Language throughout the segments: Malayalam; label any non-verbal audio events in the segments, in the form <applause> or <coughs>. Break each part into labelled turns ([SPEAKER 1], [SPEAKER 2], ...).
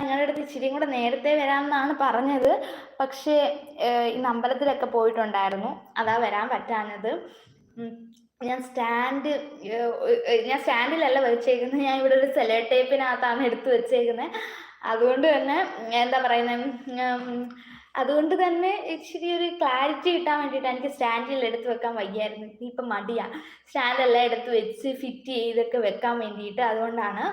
[SPEAKER 1] നിങ്ങളുടെ അടുത്ത് ഇച്ചിരിയും കൂടെ നേരത്തെ വരാമെന്നാണ് പറഞ്ഞത്. പക്ഷേ ഇന്ന് അമ്പലത്തിലൊക്കെ പോയിട്ടുണ്ടായിരുന്നു. അതാ വരാൻ പറ്റാഞ്ഞത്. ഞാൻ സ്റ്റാൻഡ് ഞാൻ സ്റ്റാൻഡിലല്ല വെച്ചേക്കുന്നത് ഞാൻ ഇവിടെ ഒരു സെലോ ടേപ്പിനകത്താണ് എടുത്ത് വെച്ചേക്കുന്നത് അതുകൊണ്ട് തന്നെ എന്താ പറയുന്നത് അതുകൊണ്ട് തന്നെ ഇച്ചിരി ഒരു ക്ലാരിറ്റി കിട്ടാൻ വേണ്ടിയിട്ട് എനിക്ക് സ്റ്റാൻഡിൽ എടുത്ത് വെക്കാൻ വയ്യായിരുന്നു. ഇപ്പം മടിയാ. സ്റ്റാൻഡെല്ലാം എടുത്ത് വെച്ച് ഫിറ്റ് ചെയ്തൊക്കെ വെക്കാൻ വേണ്ടിയിട്ട് അതുകൊണ്ടാണ്.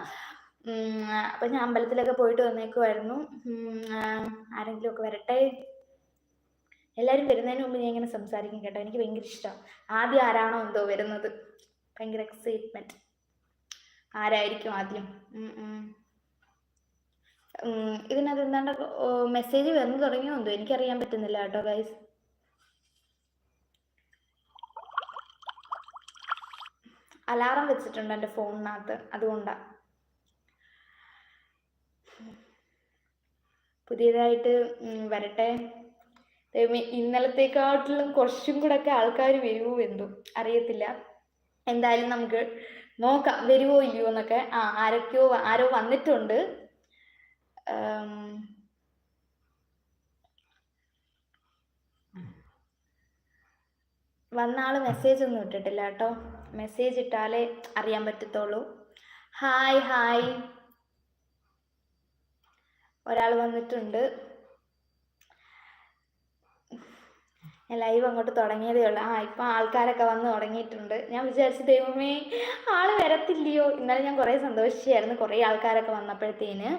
[SPEAKER 1] അപ്പം ഞാൻ അമ്പലത്തിലൊക്കെ പോയിട്ട് വന്നേക്കുമായിരുന്നു ആരെങ്കിലും ഒക്കെ വരട്ടെ? എല്ലാവരും വരുന്നതിന് മുമ്പ് ഞാൻ ഇങ്ങനെ സംസാരിക്കും കേട്ടോ. എനിക്ക് ഭയങ്കര ഇഷ്ടമാണ് ആദ്യം ആരാണോ എന്തോ വരുന്നത്. ഭയങ്കര എക്സൈറ്റ്മെന്റ് ആരായിരിക്കും ആദ്യം? ഇതിനകത്ത് എന്താണ്ട് മെസ്സേജ് വന്നു തുടങ്ങിയോ എന്തോ? എനിക്കറിയാൻ പറ്റുന്നില്ല കേട്ടോ ഗൈസ് അലാറം വെച്ചിട്ടുണ്ട് എന്റെ ഫോണിനകത്ത് അതുകൊണ്ടാ. പുതിയതായിട്ട് വരട്ടെ. ഇന്നലത്തേക്കാട്ടിലും കുറച്ചും കൂടെ ഒക്കെ ആൾക്കാർ വരുമോ എന്തോ? അറിയത്തില്ല. എന്തായാലും നമുക്ക് നോക്കാം വരുമോ ഇല്ലയോ എന്നൊക്കെ. ആ ആരൊക്കെയോ ആരോ വന്നിട്ടുണ്ട്. വന്ന ആൾ മെസ്സേജ് ഒന്നും ഇട്ടിട്ടില്ല കേട്ടോ. മെസ്സേജ് ഇട്ടാലേ അറിയാൻ പറ്റത്തുള്ളൂ. ഹായ് ഹായ് ഒരാൾ വന്നിട്ടുണ്ട്. ലൈവ് അങ്ങോട്ട് തുടങ്ങിയതേ ഉള്ളൂ. ആ ഇപ്പം ആൾക്കാരൊക്കെ വന്ന് തുടങ്ങിയിട്ടുണ്ട്. ഞാൻ വിചാരിച്ചു ദൈവമേ ആൾ വരത്തില്ലയോ? ഇന്നലെ ഞാൻ കുറേ സന്തോഷിച്ചായിരുന്നു കുറേ ആൾക്കാരൊക്കെ വന്നപ്പോഴത്തേന്.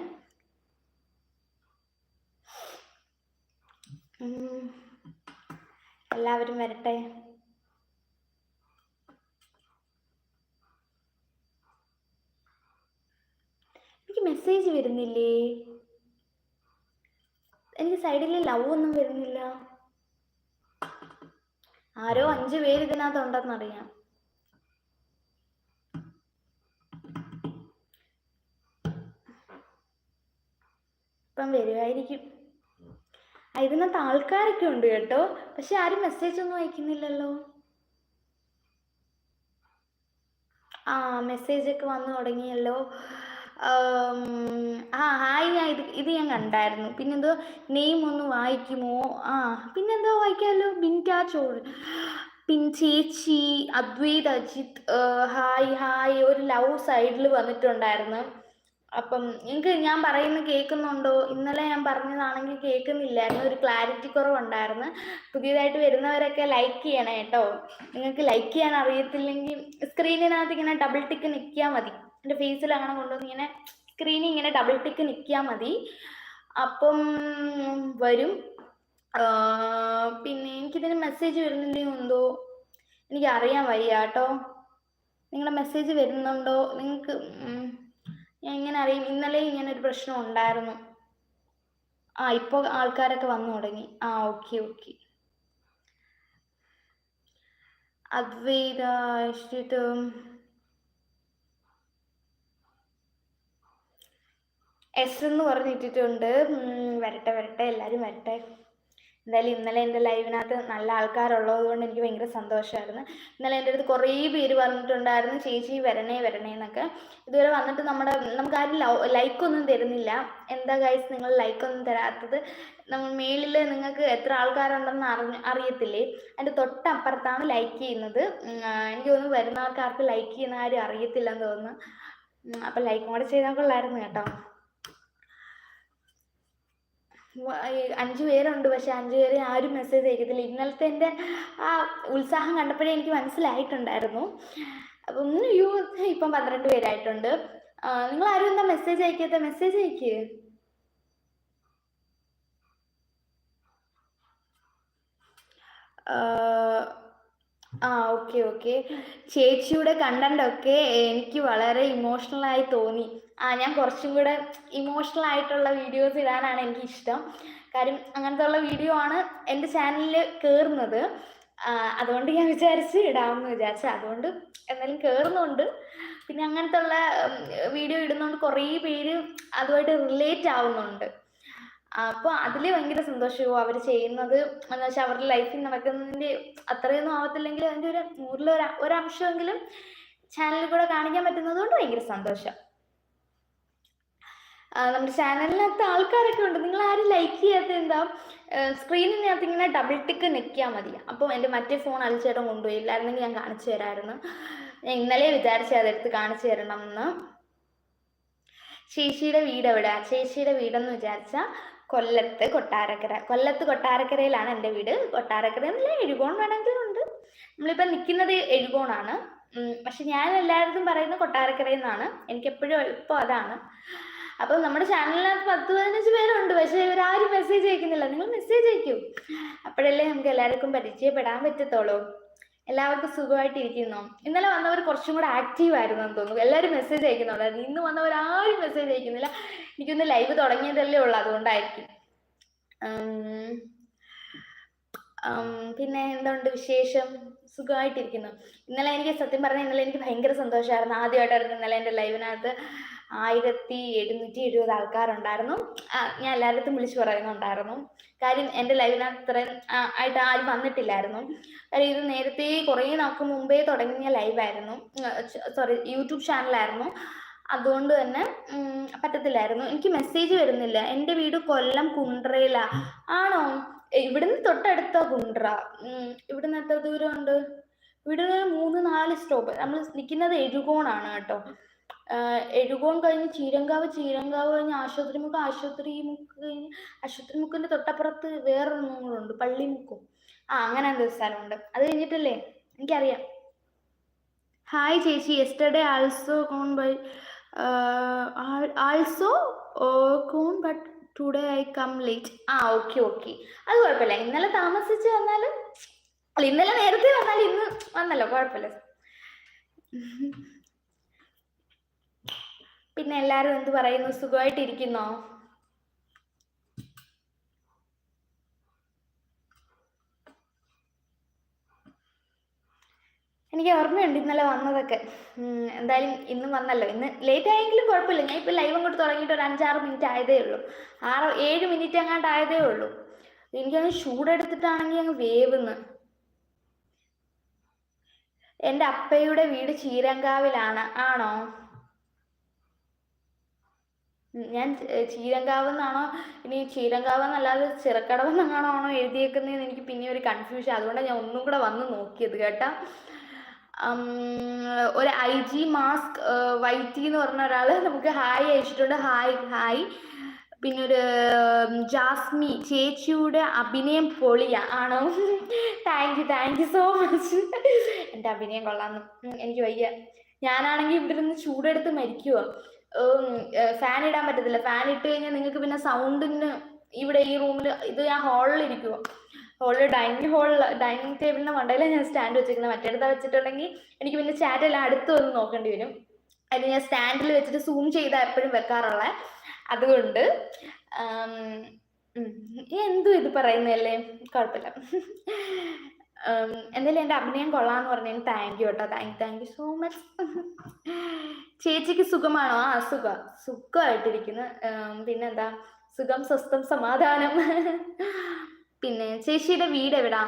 [SPEAKER 1] എല്ലാവരും വരട്ടെ. എനിക്ക് മെസ്സേജ് വരുന്നില്ലേ? എനിക്ക് സൈഡിൽ ലവ് ഒന്നും വരുന്നില്ല. ആരോ അഞ്ചു പേര് ഇതിനകത്ത് ഉണ്ടെന്നറിയാം ഇപ്പം വരുമായിരിക്കും ഇതിനകത്ത് ആൾക്കാരൊക്കെ ഉണ്ട് കേട്ടോ. പക്ഷെ ആരും മെസ്സേജ് ഒന്നും അയക്കുന്നില്ലല്ലോ. ആ മെസ്സേജ് ഒക്കെ വന്നു തുടങ്ങിയല്ലോ. ആം, ഹായ് ഞാൻ ഇത് ഇത് ഞാൻ കണ്ടായിരുന്നു. പിന്നെന്തോ നെയിം ഒന്ന് വായിക്കുമോ? ആ പിന്നെന്തോ വായിക്കാമല്ലോ ബിന്റാ ചോൾ. പിൻ ചേച്ചി അദ്വൈത് അജിത് ഹായ് ഹായ് ഒരു ലവ് സൈഡിൽ വന്നിട്ടുണ്ടായിരുന്നു. അപ്പം നിങ്ങൾക്ക് ഞാൻ പറയുന്നത് കേൾക്കുന്നുണ്ടോ? ഇന്നലെ ഞാൻ പറഞ്ഞതാണെങ്കിൽ കേൾക്കുന്നില്ലായിരുന്നു ഒരു ക്ലാരിറ്റി കുറവുണ്ടായിരുന്നു. പുതിയതായിട്ട് വരുന്നവരൊക്കെ ലൈക്ക് ചെയ്യണം കേട്ടോ. നിങ്ങൾക്ക് ലൈക്ക് ചെയ്യാൻ അറിയത്തില്ലെങ്കിൽ സ്ക്രീനിനകത്ത് ഇങ്ങനെ ഡബിൾ ടിക്ക് നിൽക്കിയാൽ മതി. എന്റെ ഫേസിൽ അങ്ങനെ കൊണ്ടുവന്ന് ഇങ്ങനെ സ്ക്രീനിൽ ഇങ്ങനെ ഡബിൾ ടിക്ക് നിൽക്കിയാൽ മതി. അപ്പം വരും. പിന്നെ എനിക്കിതിന് മെസ്സേജ് വരുന്നില്ലയോ എന്തോ? എനിക്ക് അറിയാൻ വയ്യ കേട്ടോ നിങ്ങളുടെ മെസ്സേജ് വരുന്നുണ്ടോ? നിങ്ങൾക്ക് ഞാൻ ഇങ്ങനെ അറിയും. ഇന്നലെ ഇങ്ങനെ ഒരു പ്രശ്നം ഉണ്ടായിരുന്നു. ആ ഇപ്പോൾ ആൾക്കാരൊക്കെ വന്നു തുടങ്ങി. ആ ഓക്കെ ഓക്കെ അദ്വൈത എസ് എന്ന് പറഞ്ഞിട്ടിട്ടുണ്ട്. വരട്ടെ വരട്ടെ എല്ലാവരും വരട്ടെ. എന്തായാലും ഇന്നലെ എന്റെ ലൈവിനകത്ത് നല്ല ആൾക്കാരുള്ളത് കൊണ്ട് എനിക്ക് ഭയങ്കര സന്തോഷമായിരുന്നു ഇന്നലെ എന്റെ അടുത്ത് കുറേ പേര് പറഞ്ഞിട്ടുണ്ടായിരുന്നു ചേച്ചി വരണേ വരണേ എന്നൊക്കെ. ഇതുവരെ വന്നിട്ട് നമ്മുടെ നമുക്ക് ആരും ലൈക്കൊന്നും തരുന്നില്ല. എന്താ ഗൈസ് നിങ്ങൾ ലൈക്കൊന്നും തരാത്തത്? നമ്മൾ മേളിൽ നിങ്ങൾക്ക് എത്ര ആൾക്കാരുണ്ടെന്ന് അറിഞ്ഞ അറിയത്തില്ലേ? അതിന്റെ തൊട്ടപ്പുറത്താണ് ലൈക്ക് ചെയ്യുന്നത്. എനിക്ക് തോന്നുന്നു വരുന്ന ആൾക്കാർക്ക് ലൈക്ക് ചെയ്യുന്ന ആരും അറിയത്തില്ലെന്ന് തോന്നുന്നു. അപ്പം ലൈക്കും കൂടെ ചെയ്താൽ കൊള്ളായിരുന്നു കേട്ടോ. അഞ്ച് പേരുണ്ട്. പക്ഷെ അഞ്ചു പേരെ ആരും മെസ്സേജ് അയക്കത്തില്ല. ഇന്നലത്തെ എന്റെ ആ ഉത്സാഹം കണ്ടപ്പോഴേ എനിക്ക് മനസ്സിലായിട്ടുണ്ടായിരുന്നു. അപ്പം യു ഇപ്പം പന്ത്രണ്ട് പേരായിട്ടുണ്ട്. നിങ്ങൾ ആരും എന്താ മെസ്സേജ് അയക്കാത്ത? മെസ്സേജ് അയക്കേ. ആ, ഓക്കെ ഓക്കെ. ചേച്ചിയുടെ കണ്ടന്റ് ഒക്കെ എനിക്ക് വളരെ ഇമോഷണലായി തോന്നി. ആ ഞാൻ കുറച്ചും കൂടെ ഇമോഷണൽ ആയിട്ടുള്ള വീഡിയോസ് ഇടാനാണ് എനിക്ക് ഇഷ്ടം കാര്യം അങ്ങനത്തെ ഉള്ള വീഡിയോ ആണ് എന്റെ ചാനലിൽ കയറുന്നത് അതുകൊണ്ട് ഞാൻ വിചാരിച്ച് ഇടാമെന്ന് വിചാരിച്ചു. അതുകൊണ്ട് എന്തായാലും കയറുന്നുണ്ട് പിന്നെ അങ്ങനത്തെ ഉള്ള വീഡിയോ ഇടുന്നതുകൊണ്ട് കുറേ പേര് അതുമായിട്ട് റിലേറ്റ് ആവുന്നുണ്ട്. അപ്പോൾ അതിൽ ഭയങ്കര സന്തോഷവും അവർ ചെയ്യുന്നത് എന്ന് വെച്ചാൽ അവരുടെ ലൈഫിൽ നടക്കുന്നതിന്റെ അത്രയൊന്നും ആവത്തില്ലെങ്കിൽ അതിന്റെ ഒരു നൂറിലൊരു ഒരംശമെങ്കിലും ചാനലിൽ കൂടെ കാണിക്കാൻ പറ്റുന്നത് കൊണ്ട് ഭയങ്കര സന്തോഷം. നമ്മുടെ ചാനലിനകത്ത് ആൾക്കാരൊക്കെ ഉണ്ട്. നിങ്ങൾ ആരും ലൈക്ക് ചെയ്യാത്ത എന്താ സ്ക്രീനിനകത്ത് ഇങ്ങനെ ഡബിൾ ടിക്ക് നിൽക്കിയാൽ മതി. അപ്പം എന്റെ മറ്റേ ഫോൺ അലിച്ചേട്ടൻ കൊണ്ടുപോയി. ഇല്ലായിരുന്നെങ്കിൽ ഞാൻ കാണിച്ചു തരായിരുന്നു. ഞാൻ ഇന്നലെ വിചാരിച്ച അതെടുത്ത് കാണിച്ചു തരണം എന്ന് ചേച്ചിയുടെ വീട് എവിടെ? ചേച്ചിയുടെ വീടെന്ന് വിചാരിച്ചാൽ കൊല്ലത്ത് കൊട്ടാരക്കര. കൊല്ലത്ത് കൊട്ടാരക്കരയിലാണ് എന്റെ വീട്. കൊട്ടാരക്കര എന്നല്ല എഴുകോൺ വേണമെങ്കിലുണ്ട് നമ്മളിപ്പോൾ നിൽക്കുന്നത് എഴുകോണാണ്. പക്ഷെ ഞാൻ എല്ലായിടത്തും പറയുന്നത് കൊട്ടാരക്കരയിൽ നിന്നാണ്. എനിക്ക് എപ്പോഴും എളുപ്പം അതാണ്. അപ്പം നമ്മുടെ ചാനലിനകത്ത് പത്ത് പതിനഞ്ച് പേരുണ്ട്. പക്ഷേ ഇവരാരും മെസ്സേജ് അയക്കുന്നില്ല. നിങ്ങൾ മെസ്സേജ് അയക്കും. അപ്പോഴല്ലേ നമുക്ക് എല്ലാവർക്കും പരിചയപ്പെടാൻ പറ്റത്തുള്ളൂ. എല്ലാവർക്കും സുഖമായിട്ടിരിക്കുന്നു. ഇന്നലെ വന്നവർ കുറച്ചും കൂടെ ആക്റ്റീവ് ആയിരുന്നു എന്ന് തോന്നുന്നു. എല്ലാവരും മെസ്സേജ് അയക്കുന്നുണ്ടായിരുന്നു. ഇന്ന് വന്നവർ ആരും മെസ്സേജ് അയക്കുന്നില്ല. എനിക്കൊന്ന് ലൈവ് തുടങ്ങിയതല്ലേ ഉള്ളൂ. അതുകൊണ്ടായിരിക്കും. പിന്നെ എന്തുണ്ട് വിശേഷം? സുഖമായിട്ടിരിക്കുന്നു. ഇന്നലെ എനിക്ക് സത്യം പറഞ്ഞാൽ ഇന്നലെ എനിക്ക് ഭയങ്കര സന്തോഷമായിരുന്നു ആദ്യമായിട്ടായിരുന്നു ഇന്നലെ എന്റെ ലൈവിനകത്ത് ആയിരത്തി എഴുന്നൂറ്റി എഴുപത് ആൾക്കാരുണ്ടായിരുന്നു. ഞാൻ എല്ലായിടത്തും വിളിച്ചു പറയുന്നുണ്ടായിരുന്നു. കാര്യം എന്റെ ലൈവിന് അത്രയും ആയിട്ട് ആരും വന്നിട്ടില്ലായിരുന്നു. കാര്യം ഇത് നേരത്തെ കുറേ നാൾക്ക് മുമ്പേ തുടങ്ങിയ ലൈവായിരുന്നു സോറി യൂട്യൂബ് ചാനലായിരുന്നു അതുകൊണ്ട് തന്നെ പറ്റത്തില്ലായിരുന്നു. എനിക്ക് മെസ്സേജ് വരുന്നില്ല. എന്റെ വീട് കൊല്ലം കുണ്ട്രയില. ആണോ? ഇവിടുന്ന് തൊട്ടടുത്ത കുണ്ട്ര? ഇവിടുന്ന് എത്ര ദൂരമുണ്ട്? ഇവിടുന്ന് മൂന്ന് നാല് സ്റ്റോപ്പ് നമ്മൾ നിൽക്കുന്നത് എഴുകോണാണ് കേട്ടോ. എഴുകോൺ കഴിഞ്ഞ് ചീരങ്കാവ് ചീരങ്കാവ് കഴിഞ്ഞ് ആശുപത്രി മുക്ക് ആശുപത്രി മുക്ക് കഴിഞ്ഞ് ആശുപത്രി മുക്കിന്റെ തൊട്ടപ്പുറത്ത് വേറൊരു ഉണ്ട് പള്ളിമുക്കും ആ അങ്ങനെ എന്തൊരു സ്ഥലമുണ്ട്. അത് കഴിഞ്ഞിട്ടല്ലേ? എനിക്കറിയാം. ഹായ് ചേച്ചി. Yesterday also come bye also come but today I come late ആ ഓക്കെ ഓക്കെ അത് കുഴപ്പമില്ല. ഇന്നലെ താമസിച്ച് വന്നാലും അല്ല ഇന്നലെ നേരത്തെ വന്നാലും ഇന്ന് വന്നല്ലോ കുഴപ്പമില്ല. പിന്നെ എല്ലാരും എന്ത് പറയുന്നു? സുഖമായിട്ടിരിക്കുന്നോ? എനിക്ക് ഓർമ്മയുണ്ട് ഇന്നലെ വന്നതൊക്കെ. എന്തായാലും ഇന്നും വന്നല്ലോ. ഇന്ന് ലേറ്റ് ആയെങ്കിലും കുഴപ്പമില്ല. ഞാൻ ഇപ്പോൾ ലൈവ് അങ്ങോട്ട് തുടങ്ങിയിട്ട് ഒരു അഞ്ചാറ് മിനിറ്റ് ആയതേ ഉള്ളൂ. ആറ് ഏഴ് മിനിറ്റ് അങ്ങാണ്ട് ആയതേ ഉള്ളൂ. എനിക്കങ്ങ് ചൂടെടുത്തിട്ടാണെങ്കിൽ അങ്ങ് വേവുന്ന്. എന്റെ അപ്പയുടെ വീട് ചീരങ്കാവിലാണ്. ആണോ? ഞാൻ ചീരങ്കാവ് എന്നാണോ ഇനി ചീരങ്കാവ് എന്നല്ലാതെ ചിറക്കടവ് എന്നാണോ ആണോ എഴുതിയേക്കുന്നതെന്ന് എനിക്ക് പിന്നെ ഒരു കൺഫ്യൂഷൻ അതുകൊണ്ടാണ് ഞാൻ ഒന്നും കൂടെ വന്ന് നോക്കിയത് കേട്ടോ. ഒരു ഐ ജി മാസ്ക് വൈറ്റി എന്ന് പറഞ്ഞ ഒരാൾ നമുക്ക് ഹായ് അയച്ചിട്ടുണ്ട്. ഹായ് ഹായ് പിന്നെ ഒരു ജാസ്മി ചേച്ചിയുടെ അഭിനയം പൊളിയ. ആണോ? Thank you thank you so much എന്റെ അഭിനയം കൊള്ളാന്ന് എനിക്ക് വയ്യ. ഞാനാണെങ്കിൽ ഇവിടെ നിന്ന് ചൂടെടുത്ത് മരിക്കുവോ. ഫാൻ ഇടാൻ പറ്റത്തില്ല. ഫാൻ ഇട്ട് കഴിഞ്ഞാൽ നിങ്ങൾക്ക് പിന്നെ സൗണ്ടിന് ഇവിടെ ഈ റൂമിൽ ഇത് ഞാൻ ഹാളിൽ ഇരിക്കുവോ? ഹോളിൽ ഡൈനിങ് ഹാളിൽ ഡൈനിങ് ടേബിളിന്റെ മണ്ടയിലാണ് ഞാൻ സ്റ്റാൻഡ് വെച്ചിരിക്കുന്നത് മറ്റേടത്ത് വെച്ചിട്ടുണ്ടെങ്കിൽ എനിക്ക് പിന്നെ ചാറ്റ് എല്ലാം അടുത്ത് വന്ന് നോക്കേണ്ടി വരും. അതിന് ഞാൻ സ്റ്റാൻഡിൽ വെച്ചിട്ട് സൂം ചെയ്താൽ എപ്പോഴും വെക്കാറുള്ള. അതുകൊണ്ട് എന്തു ഇത് പറയുന്നതല്ലേ? കുഴപ്പമില്ല. എന്തായാലും എന്റെ അഭിനയം കൊള്ളാന്ന് പറഞ്ഞു താങ്ക് യു കേട്ടോ thank thank you so much ചേച്ചിക്ക് സുഖമാണോ? ആ സുഖ. സുഖമായിട്ടിരിക്കുന്നു. പിന്നെന്താ? സുഖം സ്വസ്ഥം സമാധാനം. പിന്നെ ചേച്ചിയുടെ വീട് എവിടാ?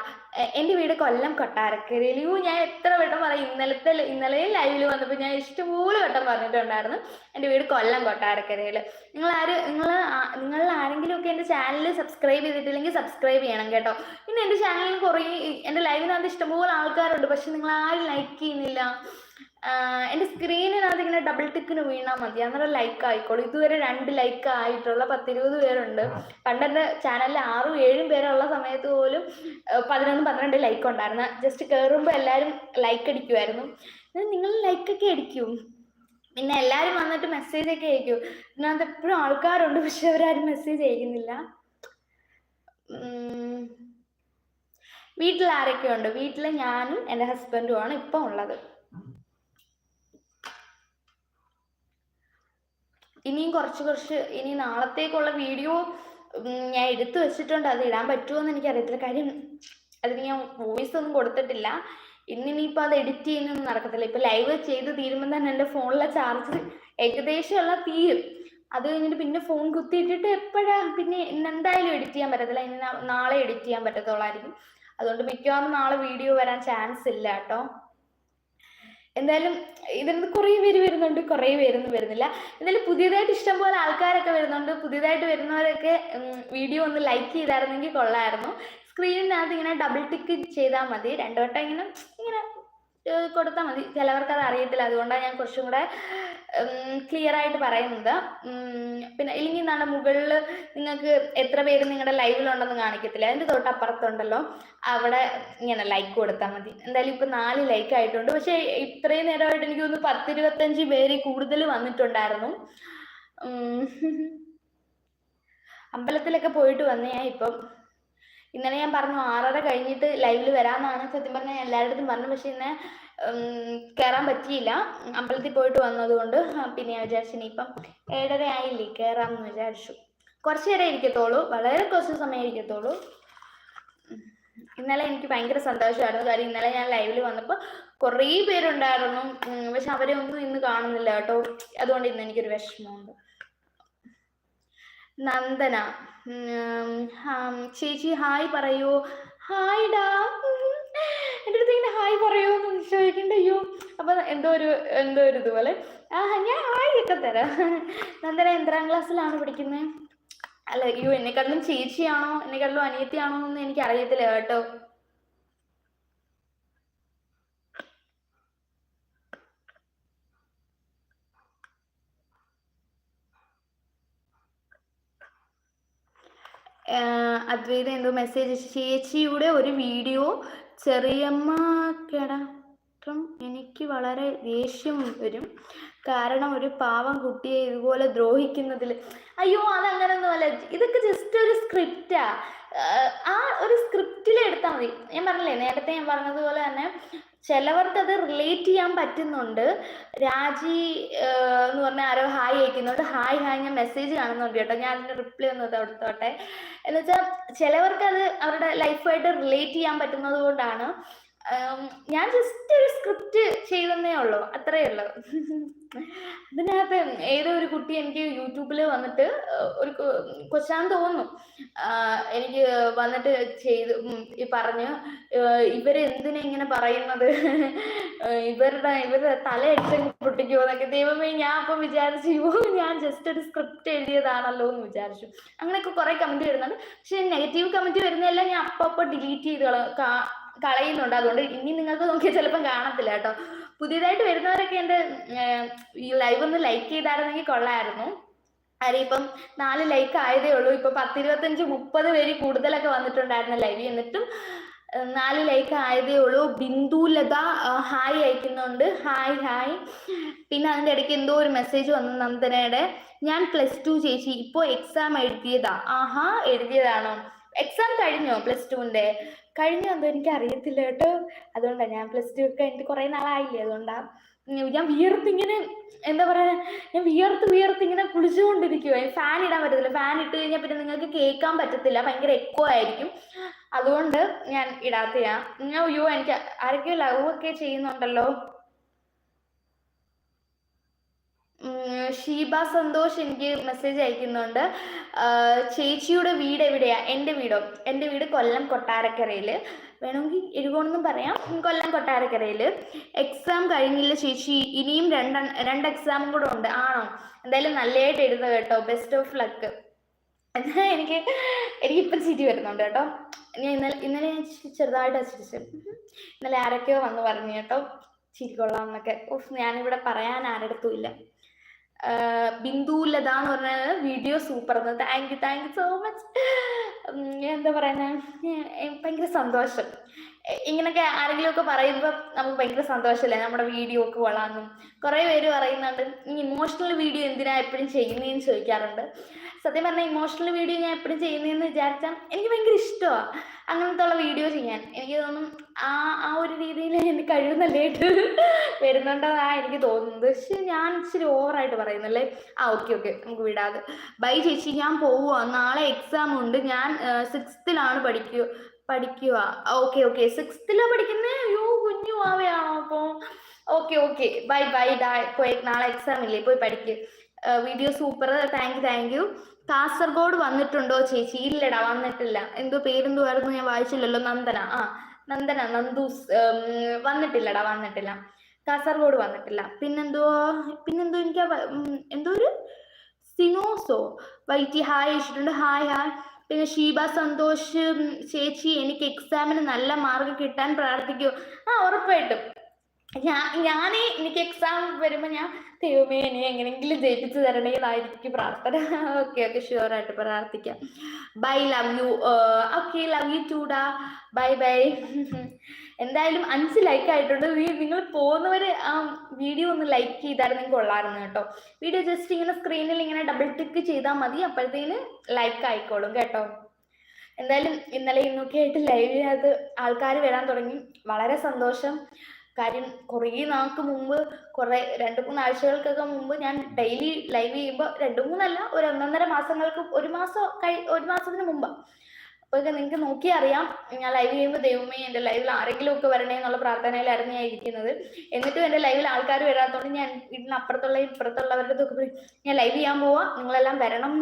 [SPEAKER 1] എന്റെ വീട് കൊല്ലം കൊട്ടാരക്കരയിൽ ഞാൻ എത്ര വട്ടം പറയും ഇന്നലത്തെ ഇന്നലെ ലൈവിൽ വന്നപ്പോൾ ഞാൻ ഇഷ്ടംപോലെ വട്ടം പറഞ്ഞിട്ടുണ്ടായിരുന്നു എന്റെ വീട് കൊല്ലം കൊട്ടാരക്കരയിൽ നിങ്ങൾ ആര് നിങ്ങൾ നിങ്ങൾ ആരെങ്കിലും ഒക്കെ എന്റെ ചാനൽ സബ്സ്ക്രൈബ് ചെയ്തിട്ടില്ലെങ്കിൽ സബ്സ്ക്രൈബ് ചെയ്യണം കേട്ടോ. പിന്നെ എന്റെ ചാനലിൽ കുറേ എന്റെ ലൈവിനകത്ത് ഇഷ്ടംപോലെ ആൾക്കാരുണ്ട് പക്ഷെ നിങ്ങൾ ആരും ലൈക്ക് ചെയ്യുന്നില്ല. എന്റെ സ്ക്രീനിനകത്ത് ഇങ്ങനെ ഡബിൾ ടിക്കിന് വീണാൽ മതി. അന്നേരം ലൈക്ക് ആയിക്കോളൂ. ഇതുവരെ രണ്ട് ലൈക്ക് ആയിട്ടുള്ള പത്തിരുപത് പേരുണ്ട്. പണ്ട് എന്റെ ചാനലിൽ ആറും ഏഴും പേരുള്ള സമയത്ത് പോലും പതിനൊന്ന് പന്ത്രണ്ട് ലൈക്ക് ഉണ്ടായിരുന്നു. ജസ്റ്റ് കയറുമ്പോൾ എല്ലാരും ലൈക്ക് അടിക്കുമായിരുന്നു നിങ്ങൾ ലൈക്കൊക്കെ അടിക്കും. പിന്നെ എല്ലാരും വന്നിട്ട് മെസ്സേജ് ഒക്കെ അയക്കും. ഇതിനകത്ത് എപ്പോഴും ആൾക്കാരുണ്ട് പക്ഷെ അവരാരും മെസ്സേജ് അയക്കുന്നില്ല. വീട്ടിൽ ആരൊക്കെയുണ്ട്? വീട്ടിൽ ഞാനും എന്റെ ഹസ്ബൻഡുമാണ് ഇപ്പം ഉള്ളത്. ഇനിയും കുറച്ച് കുറച്ച് ഇനി നാളത്തേക്കുള്ള വീഡിയോ ഞാൻ എടുത്തു വെച്ചിട്ടുണ്ട്. അത് ഇടാൻ പറ്റുമോ എന്ന് എനിക്കറിയത്തില്ല. കാര്യം അതിന് ഞാൻ വോയിസ് ഒന്നും കൊടുത്തിട്ടില്ല. ഇന്നിനിയിപ്പോൾ അത് എഡിറ്റ് ചെയ്യുന്നൊന്നും നടക്കത്തില്ല. ഇപ്പം ലൈവ് ചെയ്ത് തീരുമ്പോൾ തന്നെ എന്റെ ഫോണിലെ ചാർജ് ഏകദേശമുള്ള തീരും. അത് കഴിഞ്ഞിട്ട് പിന്നെ ഫോൺ കുത്തിയിട്ടിട്ട് എപ്പോഴാ? പിന്നെ എന്തായാലും എഡിറ്റ് ചെയ്യാൻ പറ്റത്തില്ല. ഇനി നാളെ എഡിറ്റ് ചെയ്യാൻ പറ്റത്തുള്ളായിരിക്കും അതുകൊണ്ട് മിക്കവാറും നാളെ വീഡിയോ വരാൻ ചാൻസ് ഇല്ല കേട്ടോ. എന്തായാലും ഇതിനകത്ത് കുറെ പേര് വരുന്നുണ്ട് കുറേ പേരൊന്നും വരുന്നില്ല. എന്തായാലും പുതിയതായിട്ട് ഇഷ്ടംപോലെ ആൾക്കാരൊക്കെ വരുന്നുണ്ട്. പുതിയതായിട്ട് വരുന്നവരൊക്കെ വീഡിയോ ഒന്ന് ലൈക്ക് ചെയ്തായിരുന്നെങ്കിൽ കൊള്ളായിരുന്നു. സ്ക്രീനിനകത്ത് ഇങ്ങനെ ഡബിൾ ടിക്ക് ചെയ്താൽ മതി. രണ്ടു വട്ടം ഇങ്ങനെ ഇങ്ങനെ കൊടുത്താൽ മതി. ചിലവർക്ക് അത് അറിയത്തില്ല. അതുകൊണ്ടാണ് ഞാൻ കുറച്ചും കൂടെ ക്ലിയർ ആയിട്ട് പറയുന്നത്. പിന്നെ ഇല്ലെങ്കിൽ എന്താണ് മുകളിൽ നിങ്ങൾക്ക് എത്ര പേര് നിങ്ങളുടെ ലൈവിലുണ്ടെന്ന് കാണിക്കത്തില്ല. അതിന്റെ തൊട്ടപ്പുറത്തുണ്ടല്ലോ. അവിടെ ഇങ്ങനെ ലൈക്ക് കൊടുത്താൽ മതി. എന്തായാലും ഇപ്പം നാല് ലൈക്ക് ആയിട്ടുണ്ട്. പക്ഷേ ഇത്രയും നേരമായിട്ട് എനിക്ക് തോന്നുന്നു പത്തിരുപത്തഞ്ച് പേര് കൂടുതൽ വന്നിട്ടുണ്ടായിരുന്നു. അമ്പലത്തിലൊക്കെ പോയിട്ട് വന്നേ ഇപ്പം. ഇന്നലെ ഞാൻ പറഞ്ഞു ആറര കഴിഞ്ഞിട്ട് ലൈവിൽ വരാമെന്നാണ് സത്യം പറഞ്ഞാൽ ഞാൻ എല്ലാവരുടെ പറഞ്ഞു. പക്ഷെ ഇന്ന് കയറാൻ പറ്റിയില്ല. അമ്പലത്തിൽ പോയിട്ട് വന്നതുകൊണ്ട് പിന്നെ ഞാൻ വിചാരിച്ചു ഇനിയിപ്പം ഏഴര ആയില്ലേ കയറാമെന്ന് വിചാരിച്ചു. കുറച്ച് നേരം ഇരിക്കത്തുള്ളൂ. വളരെ കുറച്ച് സമയം ഇരിക്കത്തുള്ളൂ. ഇന്നലെ എനിക്ക് ഭയങ്കര സന്തോഷമായിരുന്നു. കാര്യം ഇന്നലെ ഞാൻ ലൈവിൽ വന്നപ്പോൾ കുറേ പേരുണ്ടായിരുന്നു. പക്ഷെ അവരെ ഒന്നും ഇന്ന് കാണുന്നില്ല കേട്ടോ. അതുകൊണ്ട് ഇന്ന് എനിക്കൊരു വിഷമമുണ്ട്. നന്ദന. ചേച്ചി ഹായ് പറയൂ. ഹായ് ഡാ. എന്റെ അടുത്ത് ഇങ്ങനെ ഹായ് പറയൂ എന്ന് ചോദിക്കണ്ട. അയ്യോ അപ്പൊ എന്തോ ഒരു എന്തോ ഒരു ഇതുപോലെ ആ ഞാൻ ഹായ് ഒക്കെ തരാം. നന്ദന എന്തരാം ക്ലാസ്സിലാണ് പഠിക്കുന്നത് അല്ല അയ്യോ എന്നെക്കാട്ടിലും ചേച്ചിയാണോ? എന്നെക്കാട്ടിലും അനിയത്തിയാണോ എന്ന് എനിക്ക് അറിയത്തില്ല കേട്ടോ. അദ്വൈത എന്തോ മെസ്സേജ് ചേച്ചിയുടെ ഒരു വീഡിയോ ചെറിയമ്മ കിടത്തും. എനിക്ക് വളരെ ദേഷ്യം വരും. കാരണം ഒരു പാവം കുട്ടിയെ ഇതുപോലെ ദ്രോഹിക്കുന്നതിൽ അയ്യോ അതങ്ങനൊന്നുമല്ല. ഇതൊക്കെ ജസ്റ്റ് ഒരു സ്ക്രിപ്റ്റാ ആ. ഒരു സ്ക്രിപ്റ്റിൽ എടുത്താൽ മതി. ഞാൻ പറഞ്ഞില്ലേ നേരത്തെ ഞാൻ പറഞ്ഞതുപോലെ തന്നെ ചിലവർക്ക് അത് റിലേറ്റ് ചെയ്യാൻ പറ്റുന്നുണ്ട്. രാജി എന്ന് പറഞ്ഞ ആരോ ഹായ് അയക്കുന്നുണ്ട് ഹായ് ഹായ് ഞാൻ മെസ്സേജ് കാണുന്നുണ്ട് കേട്ടോ. ഞാൻ അതിന്റെ റിപ്ലൈ ഒന്ന് എന്ന് വെച്ചാൽ ചിലവർക്ക് അത് അവരുടെ ലൈഫായിട്ട് റിലേറ്റ് ചെയ്യാൻ പറ്റുന്നത് കൊണ്ടാണ് ഞാൻ ജസ്റ്റ് ഒരു സ്ക്രിപ്റ്റ് ചെയ്തെന്നേ ഉള്ളൂ. അത്രയേ ഉള്ളൂ. അതിനകത്ത് ഏതോ ഒരു കുട്ടി എനിക്ക് യൂട്യൂബിൽ വന്നിട്ട് ഒരു കൊച്ചാൻ തോന്നുന്നു. എനിക്ക് വന്നിട്ട് ചെയ്ത് പറഞ്ഞു ഇവരെന്തിനാ ഇങ്ങനെ പറയുന്നത്? ഇവരുടെ ഇവരുടെ തല എടുത്തെങ്കിൽ പൊട്ടിക്കുമോ എന്നൊക്കെ. ദൈവമേ ഞാൻ അപ്പം വിചാരിച്ചു "അയ്യോ, ഞാൻ ജസ്റ്റ് ഒരു സ്ക്രിപ്റ്റ് എഴുതിയതാണല്ലോ എന്ന് വിചാരിച്ചു. അങ്ങനെയൊക്കെ കുറെ കമന്റ് വരുന്നുണ്ട്. പക്ഷെ നെഗറ്റീവ് കമന്റ് വരുന്നതെല്ലാം ഞാൻ അപ്പൊ അപ്പൊ ഡിലീറ്റ് ചെയ്ത് കള കാ- കളയുന്നുണ്ട്. അതുകൊണ്ട് ഇനി നിങ്ങൾക്ക് നോക്കിയാൽ ചിലപ്പം കാണത്തില്ല കേട്ടോ. പുതിയതായിട്ട് വരുന്നവരൊക്കെ എന്റെ ഈ ലൈവ് ഒന്ന് ലൈക്ക് ചെയ്തായിരുന്നെങ്കിൽ കൊള്ളായിരുന്നു. കാര്യം ഇപ്പം നാല് ലൈക്ക് ആയതേ ഉള്ളൂ. ഇപ്പൊ പത്തിരുപത്തഞ്ച് മുപ്പത് പേര് കൂടുതലൊക്കെ വന്നിട്ടുണ്ടായിരുന്നു ലൈവ് എന്നിട്ടും നാല് ലൈക്ക് ആയതേ ഉള്ളൂ. ബിന്ദു ലത ഹായ് അയക്കുന്നുണ്ട്. ഹായ് ഹായ് പിന്നെ അതിന്റെ ഇടയ്ക്ക് എന്തോ ഒരു മെസ്സേജ് വന്നു നന്ദനയുടെ. ഞാൻ പ്ലസ് ടു ചേച്ചി. ഇപ്പോ എക്സാം എഴുതിയതാ. ആഹാ എഴുതിയതാണോ? എക്സാം കഴിഞ്ഞോ പ്ലസ് ടുവിന്റെ കഴിഞ്ഞോ എന്തോ എനിക്ക് അറിയത്തില്ല കേട്ടോ. അതുകൊണ്ടാണ് ഞാൻ പ്ലസ് ടു ഒക്കെ എനിക്ക് കുറേ നാളായില്ലേ അതുകൊണ്ടാണ് ഞാൻ വിയർത്തിങ്ങനെ എന്താ പറയാ ഞാൻ വിയർത്ത് വിയർത്ത് ഇങ്ങനെ കുളിച്ചുകൊണ്ടിരിക്കുവാ. ഫാൻ ഇടാൻ പറ്റത്തില്ല. ഫാൻ ഇട്ട് കഴിഞ്ഞാൽ പിന്നെ നിങ്ങൾക്ക് കേൾക്കാൻ പറ്റത്തില്ല. ഭയങ്കര എക്കോ ആയിരിക്കും. അതുകൊണ്ട് ഞാൻ ഇടാത്തയാ. ഞാൻ അയ്യോ എനിക്ക് ആരൊക്കെയോ ലവ് ഒക്കെ ചെയ്യുന്നുണ്ടല്ലോ. ഷീബ സന്തോഷ് എനിക്ക് മെസ്സേജ് അയക്കുന്നുണ്ട്. ചേച്ചിയുടെ വീട് എവിടെയാ? എന്റെ വീടോ? എന്റെ വീട് കൊല്ലം കൊട്ടാരക്കരയിൽ വേണമെങ്കിൽ എഴുകണമെന്നും പറയാം. കൊല്ലം കൊട്ടാരക്കരയിൽ എക്സാം കഴിഞ്ഞില്ല ചേച്ചി. ഇനിയും രണ്ട് രണ്ട് എക്സാമും കൂടെ ഉണ്ട്. ആണോ? എന്തായാലും നല്ലതായിട്ട് എഴുതുക കേട്ടോ. ബെസ്റ്റ് ഓഫ് ലക്ക് എനിക്ക് എനിക്കിപ്പം ചിരി വരുന്നുണ്ട് കേട്ടോ. ഞാൻ ഇന്നലെ ഇന്നലെ ഞാൻ ചെറുതായിട്ട് ചിരിച്ചു. ഇന്നലെ ആരൊക്കെയോ വന്ന് പറഞ്ഞു കേട്ടോ. ചിരി കൊള്ളാം എന്നൊക്കെ ഞാനിവിടെ പറയാൻ ആരെടുത്തും ഇല്ല. ബിന്ദു ലത എന്ന് പറഞ്ഞ video super thank you thank you so much എന്താ പറയുന്നത് ഭയങ്കര സന്തോഷം. ഇങ്ങനൊക്കെ ആരെങ്കിലും ഒക്കെ പറയുമ്പോൾ നമുക്ക് ഭയങ്കര സന്തോഷമല്ലേ നമ്മുടെ വീഡിയോ ഒക്കെ കൊള്ളാമെന്നും കുറേ പേര് പറയുന്നുണ്ട് ഈ ഇമോഷണൽ വീഡിയോ എന്തിനാ എപ്പോഴും ചെയ്യുന്നതെന്ന് ചോദിക്കാറുണ്ട്. സത്യം പറഞ്ഞാൽ ഇമോഷണൽ വീഡിയോ ഞാൻ എപ്പോഴും ചെയ്യുന്നതെന്ന് വിചാരിച്ചാൽ എനിക്ക് ഭയങ്കര ഇഷ്ടമാണ് അങ്ങനത്തെ ഉള്ള വീഡിയോ ചെയ്യാൻ. എനിക്ക് തോന്നും ആ ആ ഒരു രീതിയിൽ എന്റെ കഴിവ് നല്ലതായിട്ട് എനിക്ക് തോന്നുന്നത്. പക്ഷെ ഞാൻ ഇച്ചിരി ഓവറായിട്ട് പറയുന്നല്ലേ? ആ ഓക്കെ ഓക്കെ നമുക്ക് വിടാതെ. ബൈ ചേച്ചി ഞാൻ പോവുക നാളെ എക്സാം ഉണ്ട്. ഞാൻ സിക്സ്ത്തിലാണ് പഠിക്കുക പഠിക്കുക ഓക്കെ ഓക്കെ സിക്സ്ത്തിലാ പഠിക്കുന്നത് അയ്യോ കുഞ്ഞു ആവയാണോ അപ്പൊ? ഓക്കെ ഓക്കെ ബൈ ബൈ പോയി നാളെ എക്സാം ഇല്ലേ? പോയി പഠിക്ക്. Video super thank you thank you Kasaragod വന്നിട്ടുണ്ടോ ചേച്ചി? ഇല്ലടാ വന്നിട്ടില്ല. എന്തോ പേരെന്തോ ആയിരുന്നു ഞാൻ വായിച്ചില്ലല്ലോ. നന്ദന. ആ നന്ദന നന്ദൂസ്. വന്നിട്ടില്ലടാ വന്നിട്ടില്ല. കാസർഗോഡ് വന്നിട്ടില്ല. പിന്നെന്തോ പിന്നെന്തോ എനിക്ക് എന്തോ ഒരു സിനോസോ. വൈറ്റി ഹായ് ഇച്ചിട്ടുണ്ട് ഹായ് ഹായ്. പിന്നെ ഷീബ സന്തോഷ് ചേച്ചി എനിക്ക് എക്സാമിന് നല്ല മാർക്ക് കിട്ടാൻ പ്രാർത്ഥിക്കൂ. ആ ഉറപ്പായിട്ടും. ഞാൻ ഞാനേ എനിക്ക് എക്സാം വരുമ്പോൾ ഞാൻ ദൈവമേ എന്നെ എങ്ങനെയെങ്കിലും തരണേതായിരിക്കും തരണേ പ്രാർത്ഥന. ഓക്കെ ഓക്കെ ഷുവറായിട്ട് പ്രാർത്ഥിക്കാം. Bye love you okay love you ടൂഡാ bye bye എന്തായാലും അഞ്ച് ലൈക്ക് ആയിട്ടുണ്ട്. നിങ്ങൾ പോകുന്നവരെ ആ വീഡിയോ ഒന്ന് ലൈക്ക് ചെയ്തായിരുന്നെങ്കിൽ കൊള്ളായിരുന്നു കേട്ടോ. വീഡിയോ ജസ്റ്റ് ഇങ്ങനെ സ്ക്രീനിൽ ഇങ്ങനെ ഡബിൾ ടിക്ക് ചെയ്താൽ മതി. അപ്പോഴത്തേന് ലൈക്ക് ആയിക്കോളും കേട്ടോ. എന്തായാലും ഇന്നലെ ഇന്നൊക്കെ ആയിട്ട് ലൈവിനകത്ത് ആൾക്കാർ വരാൻ തുടങ്ങി. വളരെ സന്തോഷം. കാര്യം കുറേ നാൾക്ക് മുമ്പ് കുറേ രണ്ട് മൂന്ന് ആഴ്ചകൾക്കൊക്കെ മുമ്പ് ഞാൻ ഡെയിലി ലൈവ് ചെയ്യുമ്പോൾ രണ്ട് മൂന്നല്ല ഒരു ഒന്നൊന്നര മാസങ്ങൾക്ക് ഒരു മാസം കഴി ഒരു മാസത്തിന് മുമ്പ് അപ്പോഴൊക്കെ നിങ്ങൾക്ക് നോക്കി അറിയാം. ഞാൻ ലൈവ് ചെയ്യുമ്പോൾ ദൈവമേ എന്റെ ലൈവിൽ ആരെങ്കിലും ഒക്കെ വരണേ എന്നുള്ള പ്രാർത്ഥനയിലായിരുന്നു ഞാൻ ഇരിക്കുന്നത്. എന്നിട്ടും എന്റെ ലൈവിൽ ആൾക്കാർ വരാത്തതുകൊണ്ട് ഞാൻ വീട്ടിന് അപ്പുറത്തുള്ള ഇപ്പുറത്തുള്ളവരുടെ ഒക്കെ ഞാൻ ലൈവ് ചെയ്യാൻ പോവാ നിങ്ങളെല്ലാം വരണം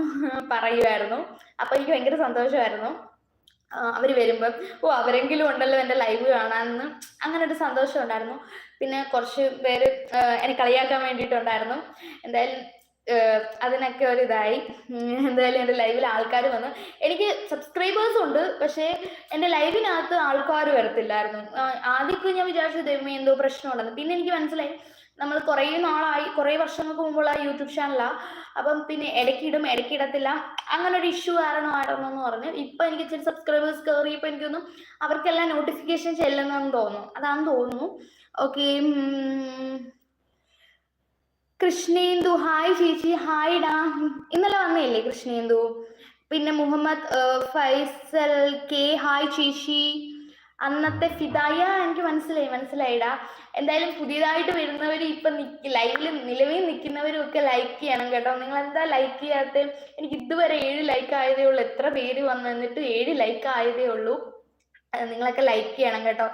[SPEAKER 1] പറയുമായിരുന്നു അപ്പൊ എനിക്ക് ഭയങ്കര സന്തോഷമായിരുന്നു. അവർ വരുമ്പം ഓ അവരെങ്കിലും ഉണ്ടല്ലോ എന്റെ ലൈവ് കാണാമെന്ന് അങ്ങനെ ഒരു സന്തോഷം ഉണ്ടായിരുന്നു. പിന്നെ കുറച്ച് പേര് എന്നെ കളിയാക്കാൻ വേണ്ടിയിട്ടുണ്ടായിരുന്നു. എന്തായാലും അതിനൊക്കെ ഒരു ഇതായി. എന്തായാലും എന്റെ ലൈവിൽ ആൾക്കാർ വന്നു എനിക്ക് സബ്സ്ക്രൈബേഴ്സ് ഉണ്ട് പക്ഷേ എന്റെ ലൈവിനകത്ത് ആൾക്കാർ വരത്തില്ലായിരുന്നു. ആദ്യമൊക്കെ ഞാൻ വിചാരിച്ചു ദൈവമേ എന്തോ പ്രശ്നമുണ്ടെന്ന്. പിന്നെ എനിക്ക് മനസ്സിലായി നമ്മൾ കുറേ നാളായി കുറേ വർഷങ്ങൾക്ക് മുമ്പുള്ള യൂട്യൂബ് ചാനലാണ് അപ്പം പിന്നെ ഇടയ്ക്കിടും ഇടയ്ക്കിടത്തില്ല. അങ്ങനെ ഒരു ഇഷ്യൂ കാരണമായിരുന്നു എന്ന് പറഞ്ഞു ഇപ്പം എനിക്ക് ഇച്ചിരി സബ്സ്ക്രൈബേഴ്സ് കയറിയപ്പോൾ എനിക്കൊന്നും അവർക്കെല്ലാം നോട്ടിഫിക്കേഷൻ ചെല്ലുന്നെന്ന് തോന്നുന്നു. അതാണെന്ന് തോന്നുന്നു. ഓക്കെ കൃഷ്ണേന്ദു ഹായ് ചേച്ചി ഹായ് ഡാ. ഇന്നലെ വന്നില്ലേ കൃഷ്ണേന്ദു? പിന്നെ മുഹമ്മദ് ഫൈസൽ കെ ഹായ് ചേച്ചി. അന്നത്തെ ഫിദായ എനിക്ക് മനസ്സിലായി മനസ്സിലായിടാ എന്തായാലും പുതിയതായിട്ട് വരുന്നവർ ഇപ്പം ലൈവിൽ നിലവിൽ നിൽക്കുന്നവരും ഒക്കെ ലൈക്ക് ചെയ്യണം കേട്ടോ. നിങ്ങൾ എന്താ ലൈക്ക് ചെയ്യാത്ത? എനിക്ക് ഇതുവരെ ഏഴ് ലൈക്ക് ആയതേ ഉള്ളൂ. എത്ര പേര് വന്നു എന്നിട്ട് ഏഴ് ലൈക്ക് ആയതേ ഉള്ളൂ. നിങ്ങളൊക്കെ ലൈക്ക് ചെയ്യണം കേട്ടോ.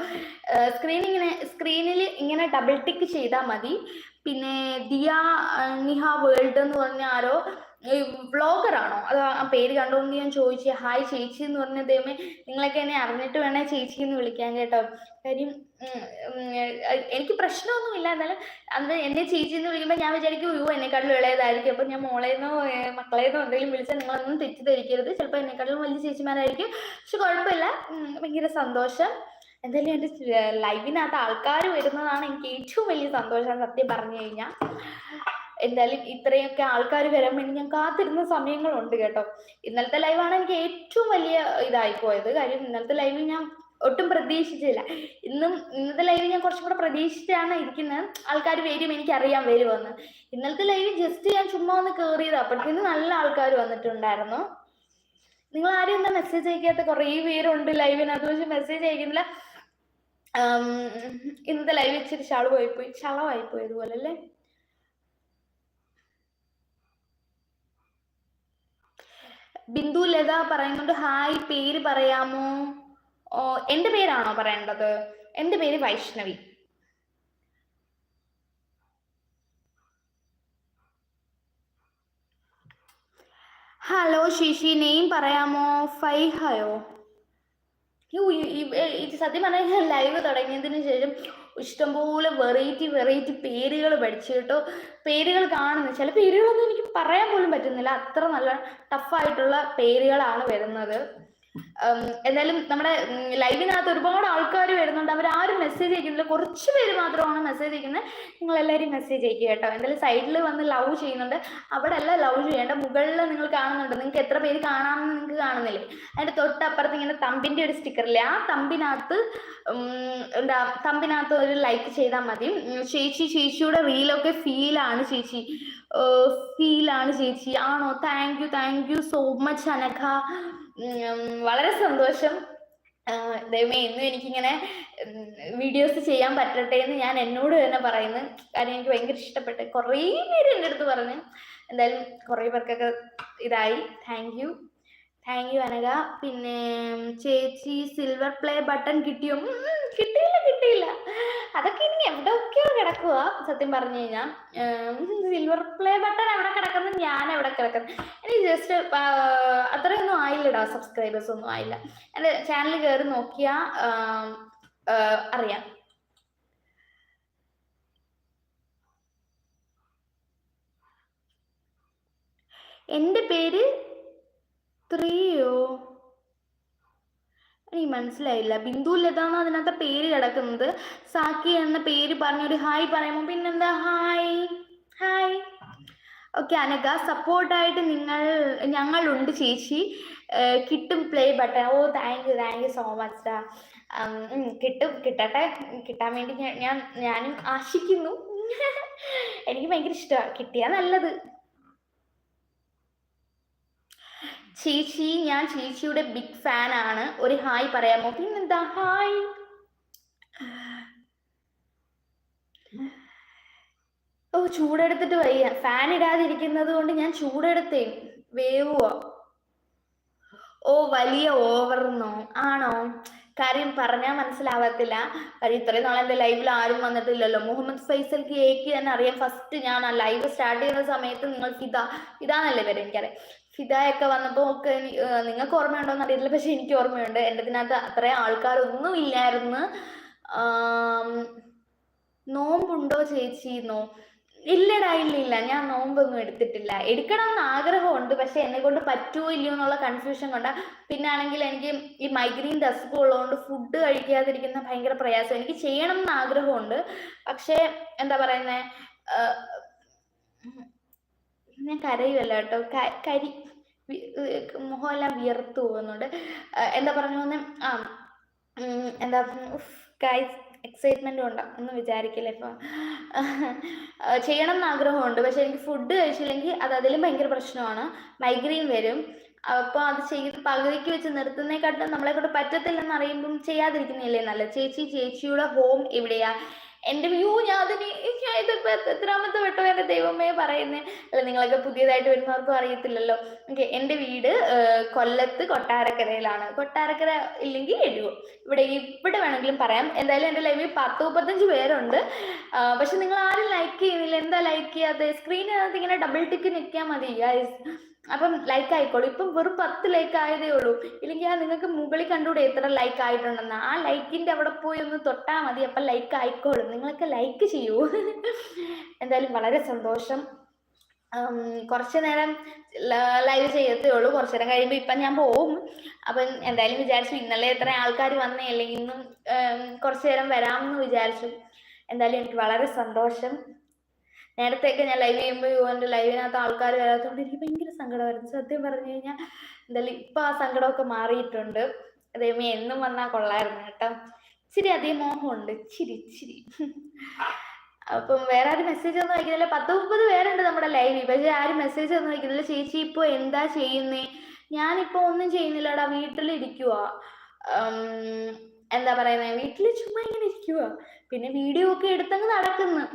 [SPEAKER 1] സ്ക്രീൻ ഇങ്ങനെ സ്ക്രീനിൽ ഇങ്ങനെ ഡബിൾ ടിക്ക് ചെയ്താൽ മതി. പിന്നെ ദിയ നിഹ വേൾഡ് എന്ന് പറഞ്ഞ ആരോ ആണോ? അത് ആ പേര് കണ്ടുകൊണ്ട് ഞാൻ ചോദിച്ചു. ഹായ് ചേച്ചി എന്ന് പറഞ്ഞ ദൈവമേ നിങ്ങളൊക്കെ എന്നെ അറിഞ്ഞിട്ട് വേണേ ചേച്ചി എന്ന് വിളിക്കാൻ കേട്ടോ. കാര്യം എനിക്ക് പ്രശ്നമൊന്നുമില്ല എന്നാലും അന്ന് എന്നെ ചേച്ചി എന്ന് വിളിക്കുമ്പോൾ ഞാൻ വിചാരിക്കും അയ്യോ എന്നെക്കാട്ടിലും ഇളയതായിരിക്കും. അപ്പം ഞാൻ മോളേന്നോ മക്കളേന്നോ എന്തെങ്കിലും വിളിച്ചാൽ നിങ്ങളൊന്നും തെറ്റിദ്ധരിക്കരുത്. ചിലപ്പോൾ എന്നെക്കാട്ടിലും വലിയ ചേച്ചിമാരായിരിക്കും. പക്ഷെ കുഴപ്പമില്ല. ഭയങ്കര സന്തോഷം. എന്തായാലും എന്റെ ലൈവിനകത്ത് ആൾക്കാർ വരുന്നതാണ് എനിക്ക് ഏറ്റവും വലിയ സന്തോഷം സത്യം പറഞ്ഞു കഴിഞ്ഞാൽ എന്തായാലും ഇത്രയൊക്കെ ആൾക്കാർ വരാൻ വേണ്ടി ഞാൻ കാത്തിരുന്ന സമയങ്ങളുണ്ട് കേട്ടോ. ഇന്നലത്തെ ലൈവാണ് എനിക്ക് ഏറ്റവും വലിയ ഇതായി പോയത്. കാര്യം ഇന്നലത്തെ ലൈവിൽ ഞാൻ ഒട്ടും പ്രതീക്ഷിച്ചില്ല. ഇന്നും ഇന്നത്തെ ലൈവ് ഞാൻ കുറച്ചും കൂടെ പ്രതീക്ഷിച്ചാണ് ഇരിക്കുന്നത് ആൾക്കാർ വരും എനിക്കറിയാം വരുമെന്ന് ഇന്നലത്തെ ലൈവ് ജസ്റ്റ് ഞാൻ ചുമ്മാ ഒന്ന് കയറിയത് അപ്പോഴത്തേന് നല്ല ആൾക്കാർ വന്നിട്ടുണ്ടായിരുന്നു. നിങ്ങൾ ആരും എന്താ മെസ്സേജ് അയക്കാത്ത? കുറേ പേരുണ്ട് ലൈവിനകത്ത്. പക്ഷെ മെസ്സേജ് അയക്കുന്നില്ല. ഇന്നത്തെ ലൈവ് ഇച്ചിരി ചളവായി പോയി ചളവായി പോയതുപോലെ അല്ലേ ബിന്ദു ലത പറയുന്നുണ്ട് ഹായ് പേര് പറയാമോ? ഓ എന്റെ പേരാണോ പറയേണ്ടത്? എന്റെ പേര് വൈഷ്ണവി. ഹലോ ശിശി നെയിം പറയാമോ? ഫൈഹയോ? സത്യം പറഞ്ഞാൽ ലൈവ് തുടങ്ങിയതിന് ശേഷം ഇഷ്ടംപോലെ വെറൈറ്റി വെറൈറ്റി പേരുകൾ പഠിച്ചു കേട്ടോ. പേരുകൾ കാണുന്നു. ചില പേരുകളൊന്നും എനിക്ക് പറയാൻ പോലും പറ്റുന്നില്ല. അത്ര നല്ല ടഫായിട്ടുള്ള പേരുകളാണ് വരുന്നത്. എന്തായാലും നമ്മുടെ ലൈവിനകത്ത് ഒരുപാട് ആൾക്കാർ വരുന്നുണ്ട്. അവർ ആരും മെസ്സേജ് അയക്കുന്നില്ല. കുറച്ച് പേര് മാത്രമാണ് മെസ്സേജ് അയക്കുന്നത് നിങ്ങൾ എല്ലാവരും മെസ്സേജ് അയക്കുക കേട്ടോ. എന്തായാലും സൈഡിൽ വന്ന് ലവ് ചെയ്യുന്നുണ്ട്. അവിടെ അല്ല ലവ് ചെയ്യേണ്ട മുകളിൽ നിങ്ങൾ കാണുന്നുണ്ട്. നിങ്ങൾക്ക് എത്ര പേര് കാണാമെന്ന് നിങ്ങൾക്ക് കാണുന്നില്ലേ. അതിന്റെ തൊട്ടപ്പുറത്ത് ഇങ്ങനെ തമ്പിന്റെ ഒരു സ്റ്റിക്കറില്ലേ ആ തമ്പിനകത്ത് എന്താ തമ്പിനകത്ത് ഒരു ലൈക്ക് ചെയ്താൽ മതി. ചേച്ചി ചേച്ചിയുടെ റീലൊക്കെ ഫീലാണ് ചേച്ചി. ഫീലാണ് ചേച്ചി. ആണോ? Thank you thank you so much Anagha. വളരെ സന്തോഷം. ദൈവമേ ഇന്നും എനിക്കിങ്ങനെ വീഡിയോസ് ചെയ്യാൻ പറ്റട്ടെ എന്ന് ഞാൻ എന്നോട് തന്നെ പറയുന്നു. കാര്യം എനിക്ക് ഭയങ്കര ഇഷ്ടപ്പെട്ട് കുറേ പേര് എന്റെ അടുത്ത് പറഞ്ഞു. എന്തായാലും കുറേ പേർക്കൊക്കെ ഇതായി. താങ്ക് യു താങ്ക് യു അനക പിന്നെ ചേച്ചി സിൽവർ പ്ലേ ബട്ടൺ കിട്ടിയോ? കിട്ടിയില്ല കിട്ടിയില്ല. അതൊക്കെ ഇനി എവിടെയൊക്കെയോ കിടക്കുക സത്യം പറഞ്ഞു കഴിഞ്ഞാൽ സിൽവർ പ്ലേ ബട്ടൺ എവിടെ കിടക്കുന്നു? ഞാൻ എവിടെ കിടക്കുന്നു? എനിക്ക് ജസ്റ്റ് അത്രയൊന്നും ആയില്ലടാ സബ്സ്ക്രൈബേഴ്സ് ഒന്നും ആയില്ല. എന്റെ ചാനൽ കയറി നോക്കിയാ അറിയാം. എന്റെ പേര് ത്രീയോ? എനിക്ക് മനസ്സിലായില്ല. ബിന്ദു ലതാന്ന് അതിനകത്ത് പേര് കിടക്കുന്നത്. സാക്കി എന്ന പേര് പറഞ്ഞൊരു ഹായ് പറയുമ്പോൾ പിന്നെന്താ? ഹായ്. ഹായ്. ഓക്കെ അനക സപ്പോർട്ടായിട്ട് നിങ്ങൾ ഞങ്ങളുണ്ട് ചേച്ചി. കിട്ടും play button oh thank you thank you so much കിട്ടും കിട്ടട്ടെ. കിട്ടാൻ വേണ്ടി ഞാൻ ഞാനും ആശിക്കുന്നു. എനിക്ക് ഭയങ്കര ഇഷ്ടമാണ് കിട്ടിയാ നല്ലത്. ചേച്ചി ഞാൻ ചേച്ചിയുടെ ബിഗ് ഫാൻ ആണ്. ഒരു ഹായ് പറയാമോ? പിന്നെന്താ? ഹായ് ഓ ചൂടെടുത്തിട്ട് വയ്യ. ഫാൻ ഇടാതിരിക്കുന്നത് കൊണ്ട് ഞാൻ ചൂടെടുത്തേ. വേവോ ഓ വലിയ ഓവർന്നോ ആണോ? കാര്യം പറഞ്ഞാൽ മനസ്സിലാവത്തില്ല. കാര്യം ഇത്രയും നാളെ എന്റെ ലൈവിൽ ആരും വന്നിട്ടില്ലല്ലോ. മുഹമ്മദ് ഫൈസൽക്ക് എനിക്ക് തന്നെ അറിയാം. ഫസ്റ്റ് ഞാൻ ആ ലൈവ് സ്റ്റാർട്ട് ചെയ്യുന്ന സമയത്ത് നിങ്ങൾക്ക് ഇതാ ഇതാന്നല്ലേ വരെ എനിക്കറിയാം. ഫിദയൊക്കെ വന്നപ്പോൾ ഒക്കെ നിങ്ങൾക്ക് ഓർമ്മയുണ്ടോന്ന് അറിയില്ല. പക്ഷെ എനിക്ക് ഓർമ്മയുണ്ട്. എന്റെ ഇതിനകത്ത് അത്രയും ആൾക്കാരൊന്നും ഇല്ലായിരുന്നു. നോമ്പുണ്ടോ നോ ഇല്ലടാ ഇല്ല ഇല്ല. ഞാൻ നോമ്പൊന്നും എടുത്തിട്ടില്ല. എടുക്കണം എന്ന് ആഗ്രഹമുണ്ട്. പക്ഷെ എന്നെ കൊണ്ട് പറ്റുമോ ഇല്ലയോ എന്നുള്ള കൺഫ്യൂഷൻ കൊണ്ടാ. പിന്നെ ആണെങ്കിൽ എനിക്ക് ഈ മൈഗ്രീൻ അസുഖം ഉള്ളതുകൊണ്ട് ഫുഡ് കഴിക്കാതിരിക്കുന്ന ഭയങ്കര പ്രയാസം. എനിക്ക് ചെയ്യണം എന്ന് ആഗ്രഹമുണ്ട്. പക്ഷേ എന്താ പറയുന്നത് ഞാൻ കരയുമല്ല കേട്ടോ. കരി മുഖമെല്ലാം വിയർത്തു പോകുന്നുണ്ട്. എന്താ പറഞ്ഞു വന്നെ ആ എന്താ ഗൈസ് എക്സൈറ്റ്മെന്റ് ഉണ്ട്? ഒന്നും വിചാരിക്കില്ല ഇപ്പൊ. ചെയ്യണം എന്ന് ആഗ്രഹമുണ്ട്. പക്ഷെ എനിക്ക് ഫുഡ് കഴിച്ചില്ലെങ്കിൽ അത് അതിലും ഭയങ്കര പ്രശ്നമാണ്. മൈഗ്രെയിൻ വരും. അപ്പോൾ അത് ചെയ്ത് പകുതിക്ക് വെച്ച് നിർത്തുന്നേക്കാട്ടും നമ്മളെ കൊണ്ട് പറ്റത്തില്ലെന്ന് അറിയുമ്പം ചെയ്യാതിരിക്കുന്നില്ലേ നല്ലത്? ചേച്ചി ചേച്ചിയുടെ ഹോം എവിടെയാ എന്റെ വ്യൂ ഞാൻ അതിന് ഞാൻ ഇതിപ്പോ എത്രാമത്തെ വട്ടം എന്റെ ദൈവമേ പറയുന്നേ? അല്ല നിങ്ങളൊക്കെ പുതിയതായിട്ട് വരുന്നവർക്കും അറിയത്തില്ലല്ലോ. ഓക്കെ എന്റെ വീട് കൊല്ലത്ത് കൊട്ടാരക്കരയിലാണ്. കൊട്ടാരക്കര ഇല്ലെങ്കിൽ എഴുവോ ഇവിടെ ഇവിടെ വേണമെങ്കിലും പറയാം. എന്തായാലും എന്റെ ലൈവിൽ പത്ത് മുപ്പത്തഞ്ച് പേരുണ്ട്. പക്ഷെ നിങ്ങൾ ആരും ലൈക്ക് ചെയ്യുന്നില്ല. എന്താ ലൈക്ക് ചെയ്യാതെ സ്ക്രീനകത്ത് ഇങ്ങനെ ഡബിൾ ടിക്ക് നിൽക്കാൻ മതി ഗൈസ് അപ്പം ലൈക്ക് ആയിക്കോളൂ. ഇപ്പം വെറും പത്ത് ലൈക്ക് ആയതേ ഉള്ളൂ. ഇല്ലെങ്കിൽ ആ നിങ്ങൾക്ക് മുകളിൽ കണ്ടുകൂടെ എത്ര ലൈക്ക് ആയിട്ടുണ്ടെന്ന്. ആ ലൈക്കിന്റെ അവിടെ പോയി ഒന്ന് തൊട്ടാൽ മതി. അപ്പം ലൈക്ക് ആയിക്കോളും. നിങ്ങളൊക്കെ ലൈക്ക് ചെയ്യൂ. എന്തായാലും വളരെ സന്തോഷം. കുറച്ചു നേരം ലൈവ് ചെയ്യത്തേ ഉള്ളൂ. കുറച്ചു നേരം കഴിയുമ്പോൾ ഇപ്പം ഞാൻ പോവും. അപ്പം എന്തായാലും വിചാരിച്ചു ഇന്നലെ എത്ര ആൾക്കാർ വന്നേ. അല്ലെങ്കിൽ ഇന്നും കുറച്ച് നേരം വരാമെന്ന് വിചാരിച്ചു. എന്തായാലും എനിക്ക് വളരെ സന്തോഷം. നേരത്തെയൊക്കെ ഞാൻ ലൈവ് ചെയ്യുമ്പോൾ എന്റെ ലൈവിനകത്ത് ആൾക്കാർ വരാത്തതുകൊണ്ട് എനിക്ക് ഭയങ്കര സങ്കടമായിരുന്നു. സത്യം പറഞ്ഞു കഴിഞ്ഞാൽ എന്തായാലും ഇപ്പം ആ സങ്കടമൊക്കെ മാറിയിട്ടുണ്ട്. അതേമേ എന്നും വന്നാ കൊള്ളായിരുന്നു കേട്ടോ. ഇച്ചിരി അധികം മോഹമുണ്ട്. ഇച്ചിരി ഇച്ചിരി. അപ്പം വേറെ ആരും മെസ്സേജ് ഒന്നും അയക്കുന്നില്ല. പത്ത് മുപ്പത് പേരുണ്ട് നമ്മുടെ ലൈവിൽ പക്ഷെ ആരും മെസ്സേജ് ഒന്നും അയക്കുന്നില്ല. ചേച്ചി ഇപ്പോൾ എന്താ ചെയ്യുന്നേ? ഞാനിപ്പോൾ ഒന്നും ചെയ്യുന്നില്ലടാ. വീട്ടിലിരിക്കുക എന്താ പറയുന്നത് വീട്ടിൽ ചുമ്മാ ഇങ്ങനെ ഇരിക്കുക പിന്നെ വീഡിയോ ഒക്കെ എടുത്തങ്ങ് നടക്കുന്നു.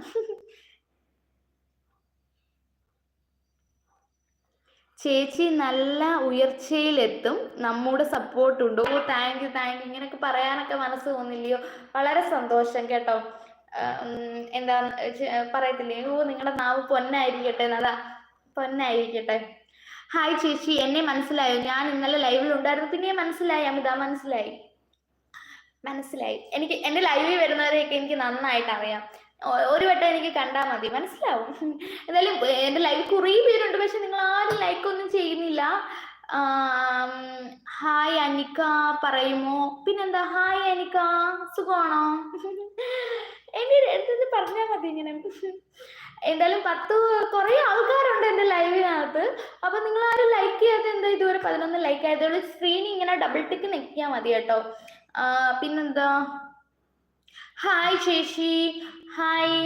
[SPEAKER 1] ചേച്ചി നല്ല ഉയർച്ചയിലെത്തും. നമ്മുടെ സപ്പോർട്ട് ഉണ്ട്. ഓ താങ്ക് യു താങ്ക് യു ഇങ്ങനെയൊക്കെ പറയാനൊക്കെ മനസ്സ് തോന്നില്ലയോ? വളരെ സന്തോഷം കേട്ടോ. എന്താ പറയത്തില്ലേ? ഓ നിങ്ങളുടെ നാവ് പൊന്നായിരിക്കട്ടെ എന്നതാ പൊന്നായിരിക്കട്ടെ. ഹായ് ചേച്ചി. എന്നെ മനസ്സിലായോ? ഞാൻ ഇന്നലെ ലൈവിൽ ഉണ്ടായിരുന്നു. പിന്നെ മനസ്സിലായി അമിത മനസ്സിലായി. മനസ്സിലായി. എനിക്ക് എന്റെ ലൈവിൽ വരുന്നവരെയൊക്കെ എനിക്ക് നന്നായിട്ട് അറിയാം. ഒരു വട്ടം എനിക്ക് കണ്ടാൽ മതി. മനസ്സിലാവും. എന്തായാലും എന്റെ ലൈവ് കുറേ പേരുണ്ട്. പക്ഷെ നിങ്ങൾ ആരും ലൈക്ക് ഒന്നും ചെയ്യുന്നില്ല. ഹായ് അനിക്ക പറയുമോ? പിന്നെന്താ? ഹായ് അനിക്ക സുഖമാണോ? എന്റെ എന്തെന്ന് പറഞ്ഞാൽ മതി ഇങ്ങനെ. എന്തായാലും പത്ത് കുറെ ആൾക്കാരുണ്ട് എന്റെ ലൈവിനകത്ത് അപ്പൊ നിങ്ങൾ ആരും ലൈക്ക് ചെയ്യാത്ത എന്താ ഇതുവരെ പതിനൊന്ന് ലൈക്ക് ആയതുകൊണ്ട് സ്ക്രീനിങ്ങനെ ഡബിൾ ടിക്ക് നിൽക്കിയാൽ മതി കേട്ടോ. പിന്നെന്താ? ഹായ് ശേഷി ഹായ്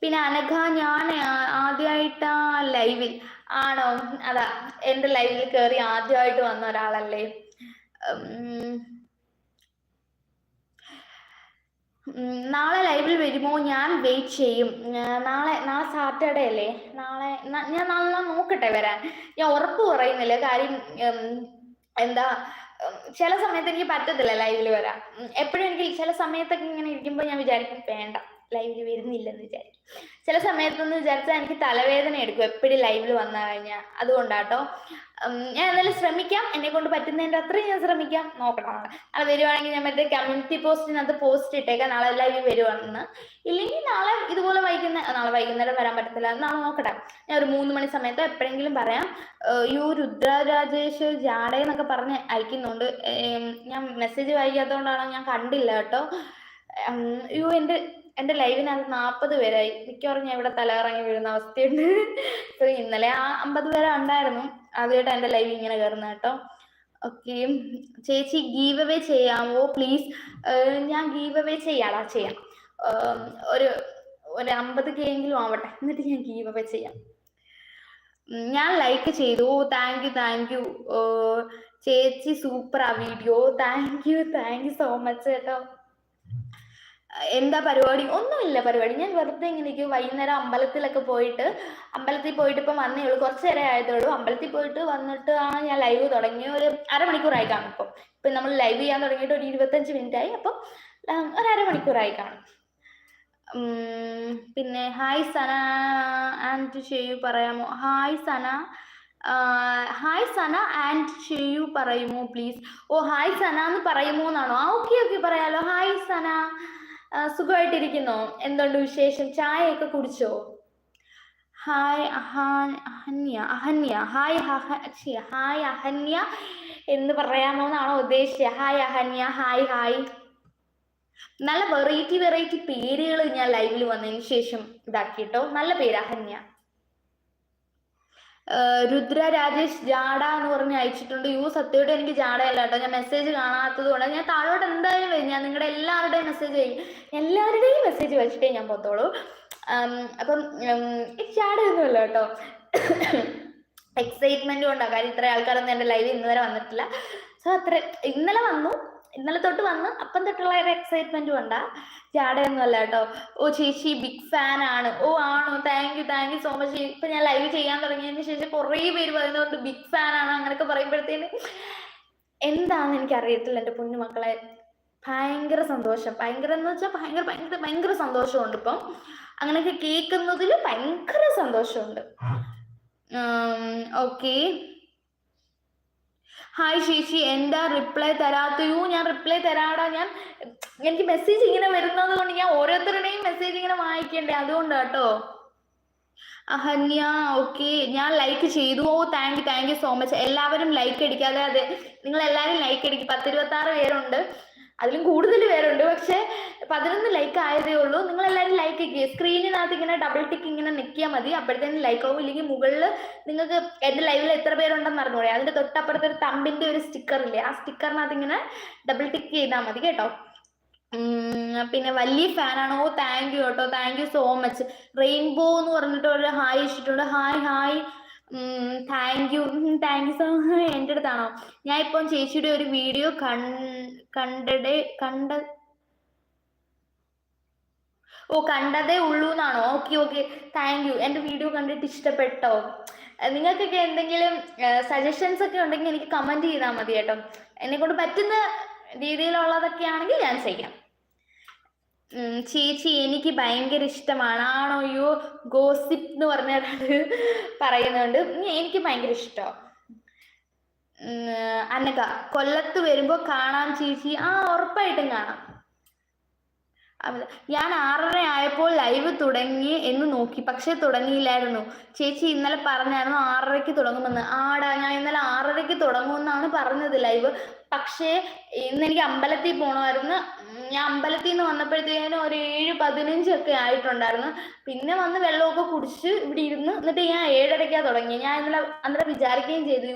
[SPEAKER 1] പിന്നെ അനഘ ഞാൻ ആദ്യമായിട്ടാ ലൈവിൽ ആണോ? അതാ എന്റെ ലൈവിൽ കയറി ആദ്യമായിട്ട് വന്ന ഒരാളല്ലേ. നാളെ ലൈവിൽ വരുമോ? ഞാൻ വെയിറ്റ് ചെയ്യും. നാളെ നാളെ സാറ്റർഡേ അല്ലേ? നാളെ ഞാൻ നാളെ നോക്കട്ടെ വരാൻ. ഞാൻ ഉറപ്പ് പറയുന്നില്ല. കാര്യം എന്താ ചില സമയത്ത് എനിക്ക് പറ്റത്തില്ല ലൈവിൽ വരാൻ. എപ്പോഴും എനിക്ക് ചില സമയത്തൊക്കെ ഇങ്ങനെ ഇരിക്കുമ്പോൾ ഞാൻ വിചാരിക്കും വേണ്ട. ലൈവിൽ വരുന്നില്ലെന്ന് വിചാരിക്കും ചില സമയത്തൊന്ന് വിചാരിച്ചാൽ എനിക്ക് തലവേദന എടുക്കും. എപ്പോഴും ലൈവിൽ വന്നു കഴിഞ്ഞാൽ അതുകൊണ്ടാട്ടോ. ഞാൻ എന്തായാലും ശ്രമിക്കാം. എന്നെ കൊണ്ട് പറ്റുന്നതിന്റെ അത്രയും ഞാൻ ശ്രമിക്കാം. നോക്കണം. നാളെ വരുവാണെങ്കിൽ ഞാൻ മറ്റേ കമ്മ്യൂണിറ്റി പോസ്റ്റിനകത്ത് പോസ്റ്റ് ഇട്ടേക്കാം. നാളെ ലൈവ് വരുവാണെന്ന്. ഇല്ലെങ്കിൽ നാളെ ഇതുപോലെ വൈകുന്നേരം നാളെ വൈകുന്നേരം വരാൻ പറ്റത്തില്ല. നാളെ നോക്കട്ടെ. ഞാൻ ഒരു മൂന്ന് മണി സമയത്തോ എപ്പോഴെങ്കിലും പറയാം. യു രുദ്ര രാജേഷ് എന്നൊക്കെ പറഞ്ഞ് അയക്കുന്നുണ്ട്. ഞാൻ മെസ്സേജ് വായിക്കാത്തതുകൊണ്ടാണോ ഞാൻ കണ്ടില്ല കേട്ടോ. യു എന്റെ എന്റെ ലൈവിനകത്ത് നാൽപ്പത് പേരായി. മിക്കവാറും ഞാൻ ഇവിടെ തലകറങ്ങി വീഴുന്ന അവസ്ഥയുണ്ട്. സോ ഇന്നലെ ആ അമ്പത് പേരെ ഉണ്ടായിരുന്നു. ആദ്യമായിട്ട് എന്റെ ലൈവ് ഇങ്ങനെ കയറുന്ന കേട്ടോ. ഓക്കെ ചേച്ചി ഗീവ് അവേ ചെയ്യാമോ? പ്ലീസ് ഞാൻ ഗീവ് അവേ ചെയ്യാടാ ചെയ്യാം. ഒരു ഒരു അമ്പത് കെ എങ്കിലും ആവട്ടെ. എന്നിട്ട് ഞാൻ ഗീവ് അവേ ചെയ്യാം. ഞാൻ ലൈക്ക് ചെയ്തു. താങ്ക് യു താങ്ക് യു ചേച്ചി സൂപ്പർ ആ video thank you thank you so much കേട്ടോ. എന്താ പരിപാടി? ഒന്നുമില്ല പരിപാടി. ഞാൻ വെറുതെ ഇങ്ങനെ വൈകുന്നേരം അമ്പലത്തിലൊക്കെ പോയിട്ട് അമ്പലത്തിൽ പോയിട്ട് ഇപ്പം വന്നേ ഉള്ളൂ. കുറച്ച് നേരം ആയതേ ഉള്ളൂ അമ്പലത്തിൽ പോയിട്ട് വന്നിട്ട് ആണ് ഞാൻ ലൈവ് തുടങ്ങി. ഒരു അരമണിക്കൂറായി കാണും ഇപ്പം. ഇപ്പം നമ്മൾ ലൈവ് ചെയ്യാൻ തുടങ്ങിയിട്ട് ഒരു ഇരുപത്തഞ്ച് മിനിറ്റ് ആയി അപ്പം ഒരു അരമണിക്കൂറായി കാണും. പിന്നെ ഹായ് സന ആൻഡ് ഷെയു പറയാമോ? Hi Sana hi Sana and ഷെയു പറയുമോ പ്ലീസ് ഓ ഹായ് സന എന്ന് പറയുമോ എന്നാണോ ആ ഓക്കെ ഓക്കെ പറയാലോ. ഹായ് സന സുഖമായിട്ടിരിക്കുന്നോ? എന്തുണ്ട് വിശേഷം? ചായയൊക്കെ കുടിച്ചോ? Hi Ahanya Ahanya. Hi hi Ahanya എന്ന് പറയാമോ എന്നാണോ ഉദ്ദേശിച്ചത് ഹായ് അഹന്യ. Hi hi. നല്ല വെറൈറ്റി വെറൈറ്റി പേരുകൾ ഞാൻ ലൈവിൽ വന്നതിന് ശേഷം ഇതാക്കിട്ടോ. നല്ല പേര് അഹന്യ. രുദ്ര രാജേഷ് ജാഡ എന്ന് പറഞ്ഞ് അയച്ചിട്ടുണ്ട്. യു സത്യമായിട്ട് എനിക്ക് ജാഡയല്ല കേട്ടോ. ഞാൻ മെസ്സേജ് കാണാത്തത് കൊണ്ട് ഞാൻ താഴോട്ട് എന്തായാലും വരും. ഞാൻ നിങ്ങളുടെ എല്ലാവരുടെയും മെസ്സേജ് ചെയ്യും എല്ലാവരുടെയും മെസ്സേജ് വെച്ചിട്ടേ ഞാൻ പോത്തോളൂ. അപ്പം ജാഡയൊന്നുമല്ല കേട്ടോ. <coughs> എക്സൈറ്റ്മെന്റ് കൊണ്ടാണ് കാര്യം ഇത്ര ആൾക്കാരൊന്നും എന്റെ ലൈവിൽ ഇന്ന് വരെ വന്നിട്ടില്ല. സോ അത്ര. ഇന്നലെ വന്നു. ഇന്നലെ തൊട്ട് വന്ന് അപ്പം തൊട്ടുള്ള ഒരു എക്സൈറ്റ്മെന്റ് കൊണ്ടാ ജാടയൊന്നും അല്ല കേട്ടോ. ഓ ചേച്ചി ബിഗ് ഫാൻ ആണ്. ഓ ആണോ? Thank you thank you so much ഇപ്പൊ ഞാൻ ലൈവ് ചെയ്യാൻ തുടങ്ങിയതിന് ശേഷം കുറെ പേര് പറയുന്നതുകൊണ്ട് ബിഗ് ഫാൻ ആണ്? അങ്ങനെയൊക്കെ പറയുമ്പോഴത്തേന് എന്താന്ന് എനിക്ക് അറിയത്തില്ല എന്റെ കുഞ്ഞു മക്കളെ. ഭയങ്കര സന്തോഷം. ഭയങ്കര എന്ന് വെച്ചാൽ ഭയങ്കര ഭയങ്കര ഭയങ്കര സന്തോഷമുണ്ട് ഇപ്പം. അങ്ങനെയൊക്കെ കേൾക്കുന്നതിൽ ഭയങ്കര സന്തോഷമുണ്ട്. ഓക്കെ ഹായ് ശേഷി. എന്താ റിപ്ലൈ തരാത്തയോ ഞാൻ റിപ്ലൈ തരാടാ. ഞാൻ എനിക്ക് മെസ്സേജ് ഇങ്ങനെ വരുന്നത് കൊണ്ട് ഞാൻ ഓരോരുത്തരുടെയും മെസ്സേജ് ഇങ്ങനെ വായിക്കണ്ടേ? അതുകൊണ്ട് കേട്ടോ അഹന്യ ഓക്കെ ഞാൻ ലൈക്ക് ചെയ്തു. ഓ thank you thank you so much എല്ലാവരും ലൈക്ക് അടിക്കാതെ അതെ. നിങ്ങൾ എല്ലാവരും ലൈക്ക് അടിക്കും. പത്തിരുപത്തി ആറ് പേരുണ്ട്. അതിലും കൂടുതൽ പേരുണ്ട്. പക്ഷെ പതിനൊന്ന് ലൈക്ക് ആയതേ ഉള്ളൂ. നിങ്ങൾ എല്ലാവരും ലൈക്ക് ചെയ്യുക സ്ക്രീനിനകത്ത് ഇങ്ങനെ ഡബിൾ ടിക്ക് ഇങ്ങനെ നിൽക്കിയാൽ മതി. അപ്പോഴത്തേനും ലൈക്ക് ആവും. ഇല്ലെങ്കിൽ മുകളിൽ നിങ്ങൾക്ക് എന്റെ ലൈവിൽ എത്ര പേരുണ്ടെന്ന് അറിഞ്ഞൂടെ? അതിന്റെ തൊട്ടപ്പുറത്ത് ഒരു തമ്പിന്റെ ഒരു സ്റ്റിക്കർ ഇല്ലേ? ആ സ്റ്റിക്കറിനകത്ത് ഇങ്ങനെ ഡബിൾ ടിക്ക് ചെയ്താൽ മതി കേട്ടോ. പിന്നെ വലിയ ഫാനാണ് ഓ താങ്ക് യു കേട്ടോ. Thank you so much rainbow എന്ന് പറഞ്ഞിട്ട് ഒരു ഹായ് ഇട്ടിട്ടുണ്ട്. Hi hi thank you thank you so എന്റെ അടുത്താണോ? ഞാൻ ഇപ്പം ചേച്ചിയുടെ ഒരു വീഡിയോ കണ്ടടേ കണ്ട ഓ കണ്ടതേ ഉള്ളൂ എന്നാണോ ഓക്കെ ഓക്കെ താങ്ക് യു എന്റെ വീഡിയോ കണ്ടിട്ട് ഇഷ്ടപ്പെട്ടോ? നിങ്ങൾക്കൊക്കെ എന്തെങ്കിലും സജഷൻസ് ഒക്കെ ഉണ്ടെങ്കിൽ എനിക്ക് കമന്റ് ചെയ്താൽ മതി കേട്ടോ. എന്നെ കൊണ്ട് പറ്റുന്ന രീതിയിലുള്ളതൊക്കെ ആണെങ്കിൽ ഞാൻ ചെയ്യാം. ചേച്ചി എനിക്ക് ഭയങ്കര ഇഷ്ടമാണ്. ആണോ അയ്യോ ഗോസിപ്പ് എന്ന് പറഞ്ഞത് പറയുന്നുണ്ട് എനിക്ക് ഭയങ്കര ഇഷ്ടമാണ് അനക കൊല്ലത്ത് വരുമ്പോ കാണാം ചേച്ചി. ആ ഉറപ്പായിട്ടും കാണാം. ഞാൻ ആറര ആയപ്പോൾ ലൈവ് തുടങ്ങി എന്ന് നോക്കി. പക്ഷെ തുടങ്ങിയില്ലായിരുന്നു. ചേച്ചി ഇന്നലെ പറഞ്ഞായിരുന്നു ആറരയ്ക്ക് തുടങ്ങുമെന്ന്. ആടാ ഞാൻ ഇന്നലെ ആറരയ്ക്ക് തുടങ്ങുമെന്നാണ് പറഞ്ഞത് ലൈവ് പക്ഷേ ഇന്ന് എനിക്ക് അമ്പലത്തിൽ പോകണമായിരുന്നു ഉം, ഞാൻ അമ്പലത്തിൽ നിന്ന് വന്നപ്പോഴത്തേനും ഒരു ഏഴ് പതിനഞ്ചൊക്കെ ആയിട്ടുണ്ടായിരുന്നു. പിന്നെ വന്ന് വെള്ളമൊക്കെ കുടിച്ച് ഇവിടെ ഇരുന്ന് എന്നിട്ട് ഞാൻ ഏഴരയ്ക്കാ തുടങ്ങി ഞാൻ ഇന്നലെ അന്നേരം വിചാരിക്കുകയും ചെയ്തു